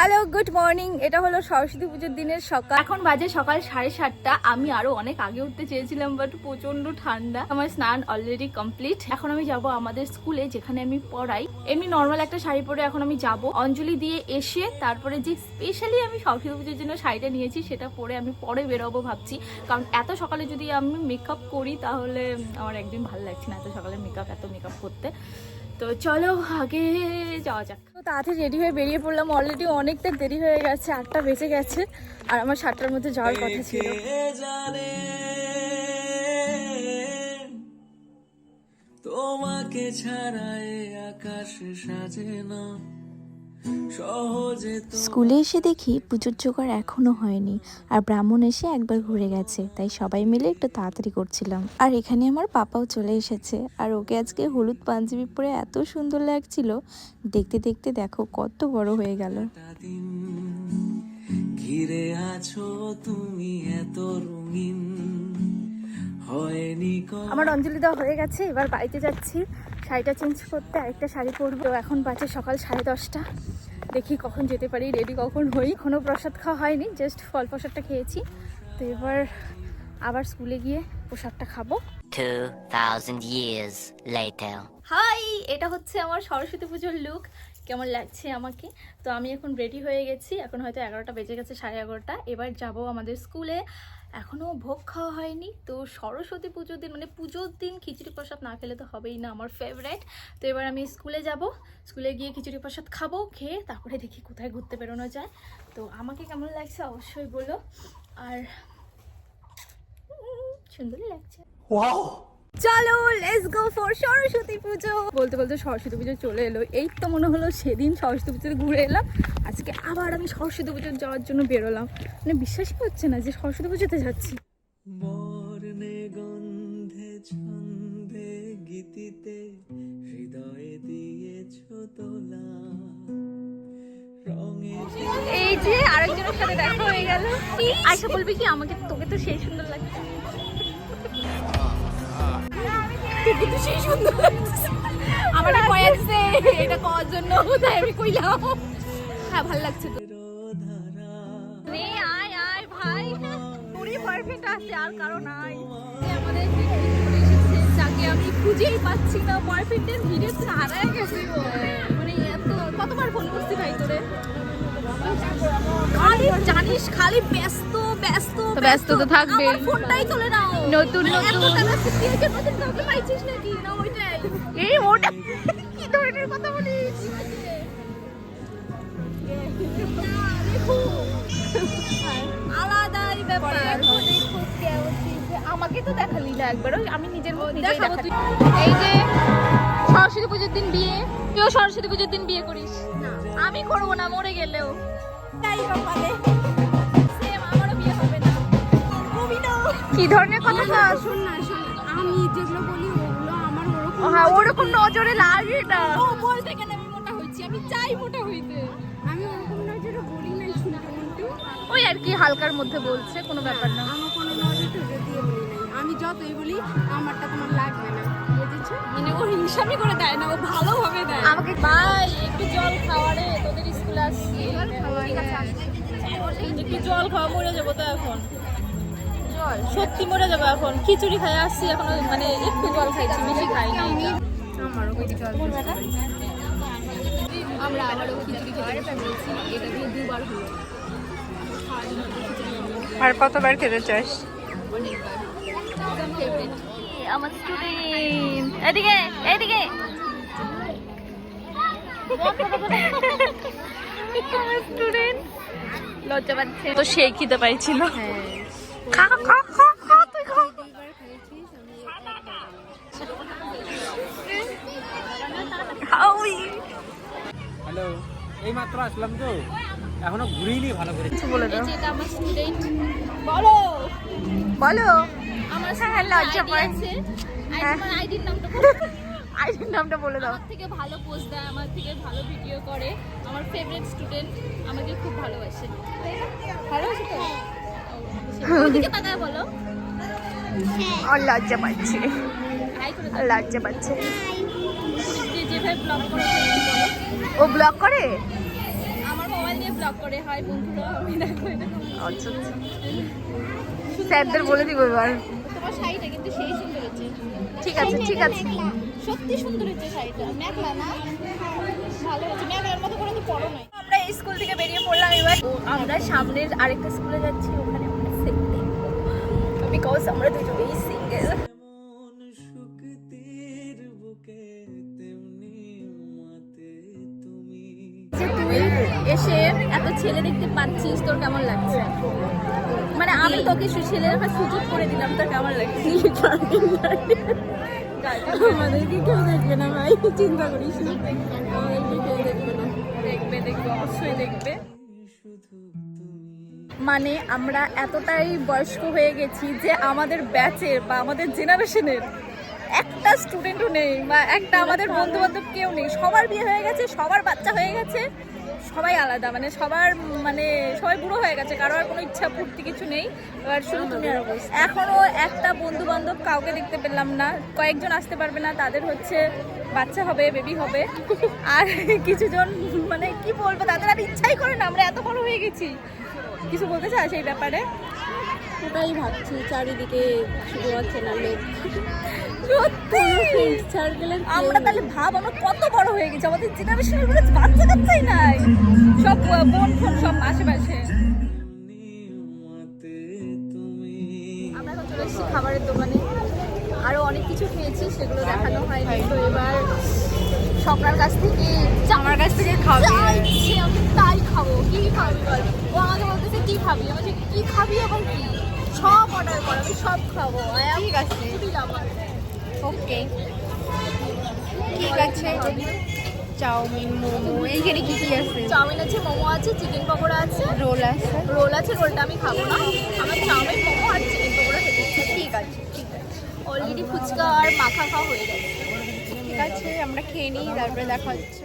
Hello good morning এটা হলো সরস্বতী পুজোর দিনের সকাল। এখন বাজে সকাল সাড়ে সাতটা। আমি আরও অনেক আগে উঠতে চেয়েছিলাম বাট প্রচণ্ড ঠান্ডা। আমার স্নান অলরেডি কমপ্লিট এখন আমি যাব আমাদের স্কুলে, যেখানে আমি পড়াই। এমনি নর্মাল একটা শাড়ি পরে এখন আমি যাব। অঞ্জলি দিয়ে এসে তারপরে যে স্পেশালি আমি সরস্বতী পুজোর জন্য শাড়িটা নিয়েছি, সেটা পরে আমি পরে বেরোবো ভাবছি। কারণ এত সকালে যদি আমি মেকআপ করি, তাহলে আমার একদিন ভালো লাগছে না এত সকালে মেকআপ এত মেকআপ করতে। তো চলো, আগে যাওয়া যাক। তো তাড়াতাড়ি রেডি হয়ে বেরিয়ে পড়লাম। অলরেডি অনেকটা দেরি হয়ে গেছে আটটা বেজে গেছে। আর আমার সাতটার মধ্যে যাওয়ার কথা ছিল। তোমাকে ছাড়ায় এ আকাশ সাজে না। স্কুলে এসে দেখি পুজোর জোগাড় এখনও হয়নি আর ব্রাহ্মণ এসে একবার ঘুরে গেছে তাই সবাই মিলে একটু তাড়াতাড়ি করছিলাম। আর এখানে আমার পাপাও চলে এসেছে আর ওকে আজকে হলুদ পাঞ্জাবি পরে এত সুন্দর লাগছিল দেখতে দেখতে দেখো কত বড় হয়ে গেল। ঘিরে আছো তুমি এত রঙিন আমার অঞ্জলি দেওয়া হয়ে গেছে এবার বাড়িতে যাচ্ছি। শাড়িটা চেঞ্জ করতে আরেকটা শাড়ি পরবো। তো এখন বাজে সকাল সাড়ে দশটা। দেখি কখন যেতে পারি রেডি কখন হই। কোনো প্রসাদ খাওয়া হয়নি জাস্ট ফল প্রসাদটা খেয়েছি। তো এবার আবার স্কুলে গিয়ে প্রসাদটা খাব। 2,000 years later. হাই এটা হচ্ছে আমার সরস্বতী পুজোর লুক কেমন লাগছে আমাকে? তো আমি এখন রেডি হয়ে গেছি। এখন হয়তো এগারোটা বেজে গেছে সাড়ে এগারোটা। এবার যাব আমাদের স্কুলে এখনও ভোগ খাওয়া হয়নি। তো সরস্বতী পুজোর দিন মানে পুজোর দিন খিচুড়ি প্রসাদ না খেলে তো হবেই না আমার ফেভারেট তো এবার আমি স্কুলে যাব। স্কুলে গিয়ে খিচুড়ি প্রসাদ খাব খেয়ে তারপরে দেখি কোথায় ঘুরতে বেরোনো যায়। তো আমাকে কেমন লাগছে অবশ্যই বলো। আর সুন্দরই লাগছে। চলো লেটস গো সরস্বতী পুজো। বলতে বলতে সরস্বতী পুজো চলে এলো। এই তো মনে হলো সেদিন সরস্বতী পুজোতে ঘুরে এলাম। আজকে আবার আমি সরস্বতী পুজো যাওয়ার জন্য বেরোলাম। মানে বিশ্বাসই হচ্ছে না যে সরস্বতী পুজোতে যাচ্ছি। গন্ধে ছন্দে গীতিতে হৃদয়ে দিয়েছ তোলা রঙে এই যে আরেকজনের সাথে দেখা হয়ে গেল। আয়সা বলবি কি আমাকে তোকে তো সেই সুন্দর লাগছে। এটা করার জন্য কইলাম। হ্যাঁ আয় আমাদের আমি খুঁজেই পাচ্ছি না গেছি। মানে এত, কতবার জানিস, খালি ব্যস্ত তো ব্যস্ত তো। আমার ফোনটাই তোলে না। নতুন নতুন। টাকা শিখিয়েছে নতুন কাউকে পাইছিস নাকি? না ওইটাই। এই ওটা কি ধরনের কথা বলিস? আলাদাই ব্যাপার। আমাকে তো দেখালি না একবারও আমি নিজের দেখাবো এই যে সরস্বতী পুজোর দিন বিয়ে। তুইও সরস্বতী পুজোর দিন বিয়ে করিস। আমি করব না মরে গেলেও। তাই কপালে কি ধরনের কথা? না শোন না শোন আমি যেগুলো বলি ওগুলো আমার ওরকম হ্যাঁ ওরকম নজরে লাগে না ও বলতে কেন আমি মোটা হয়েছি আমি চাই মোটা হইতে। আমি ওরকম নজরে বলি নাই শুনতে কিন্তু ওই আর কি হালকার মধ্যে বলছে কোনো ব্যাপার না। আমার কোনো নজর টজর দিয়ে বলি নাই। আমি যতই বলি আমারটা তোমার লাগবে না। বুঝেছ? মানে ও হিংসামি করে দেয় না ও ভালোভাবে দেয়। আমাকে ভাই একটু জল খাওয়া রে তোদের স্কুল আসছি। ঠিক আছে একটু জল খাওয়া মরে যাব তো এখন। সত্যি মরে যাব এখন। খিচুড়ি খাই আসছি এখন মানে একটু জল খাইছি বেশি খাই আমারও জল আমরা আবারও খিচুড়ি খেতে পেরেছি এটা দিয়ে দুবার হলো। আর কতবার খেতে চাস? আমার স্টুডেন্ট এদিকে এদিকে। লজ্জা পাচ্ছে। তো সেই খিদে পাইছিল। খা হ্যালো এই মাত্র আসলাম তো। এখনও ঘুরিনি ভালো করে। বলে দাও। এটা আমার স্টুডেন্ট বলো। বলো। আমার হ্যাঁ, লজ্জা আইডি পায়। আছে। হ্যাঁ। আমার আইডির নামটা বলো। আইডির নামটা বলে দাও। আমার থেকে ভালো পোস্ট দেয় আমার থেকে ভালো ভিডিও করে। আমার ফেভারিট স্টুডেন্ট আমাকে খুব ভালোবাসে। আর লজ্জা পাচ্ছে। লজ্জা পাচ্ছে। ও ব্লগ করে? হয় এটা আচ্ছা স্যারদের বলে দিব এবার। তোমার শাড়িটা কিন্তু সেই সুন্দর হচ্ছে। ঠিক আছে ঠিক আছে। সত্যি সুন্দর হচ্ছে শাড়িটা। মেঘলা না? ভালো হচ্ছে। মেঘলার মতো করে তো পরো নাই। আমরা এই স্কুল থেকে বেরিয়ে পড়লাম এবার। আমরা সামনের আরেকটা স্কুলে যাচ্ছি। ওখানে বিকজ আমরা দুজনেই সিঙ্গেল বুকে তেমনি মাতে যে তুই এসে এত ছেলে দেখতে পাচ্ছিস তোর কেমন লাগছে? মানে আমি তোকে সু- ছেলে দেখার সুযোগ করে দিলাম তোর কেমন লাগছে? আমাদেরকে কেউ দেখবে না ভাই চিন্তা করিস না। আমাদেরকে কেউ দেখবে না। দেখবে দেখবে অবশ্যই দেখবে। শুধু মানে আমরা এতটাই বয়স্ক হয়ে গেছি যে আমাদের ব্যাচের বা আমাদের জেনারেশনের একটা স্টুডেন্টও নেই বা একটা আমাদের বন্ধু বান্ধব কেউ নেই। সবার বিয়ে হয়ে গেছে, সবার বাচ্চা হয়ে গেছে, সবাই আলাদা। মানে সবার মানে সবাই বুড়ো হয়ে গেছে, কারও আর কোনো ইচ্ছা পূর্তি কিছু নেই। এবার শুধু তুমি আর অবস্থা এখনও একটা বন্ধু বান্ধব কাউকে দেখতে পেলাম না। কয়েকজন আসতে পারবে না, তাদের হচ্ছে বাচ্চা হবে বেবি হবে। আর কিছুজন মানে কি বলব, তাদের আর ইচ্ছাই করে না, আমরা এত বড় হয়ে গেছি। কিছু বলতে চাস এই ব্যাপারে? ওটাই ভাবছি চারিদিকে শুধু হচ্ছে না লোক। সত্যি? সার্কেলের আমরা তাহলে ভাব আমরা কত বড় হয়ে গেছি। আমাদের জেনারেশনের কোনো বাচ্চা কাচ্চাই নাই। সব বোন ফোন সব আশেপাশে। আমরা এখন চলে এসেছি খাবারের দোকানে। আরও অনেক কিছু খেয়েছি সেগুলো দেখানো হয়নি। তো এবার সকার কাছ থেকে আমার কাছ থেকে খাব আমি তাই খাব। কি খাবি বল? খাবি? আমি বলছি, কি খাবি এবং কি? সব অর্ডার কর আমি সব খাব। ঠিক আছে। ওকে। ঠিক আছে। চাউমিন মোমো এইখানে কি কি আছে? চাউমিন আছে মোমো আছে চিকেন পকোড়া আছে। রোল আছে। রোল আছে রোলটা আমি খাব না। আমার চাউমিন মোমো আর চিকেন পকোড়া খেতে ঠিক আছে ঠিক আছে। অলরেডি ফুচকা আর মাখা খাওয়া হয়ে গেছে। ঠিক আছে আমরা খেয়ে নিই তারপরে দেখা হচ্ছে।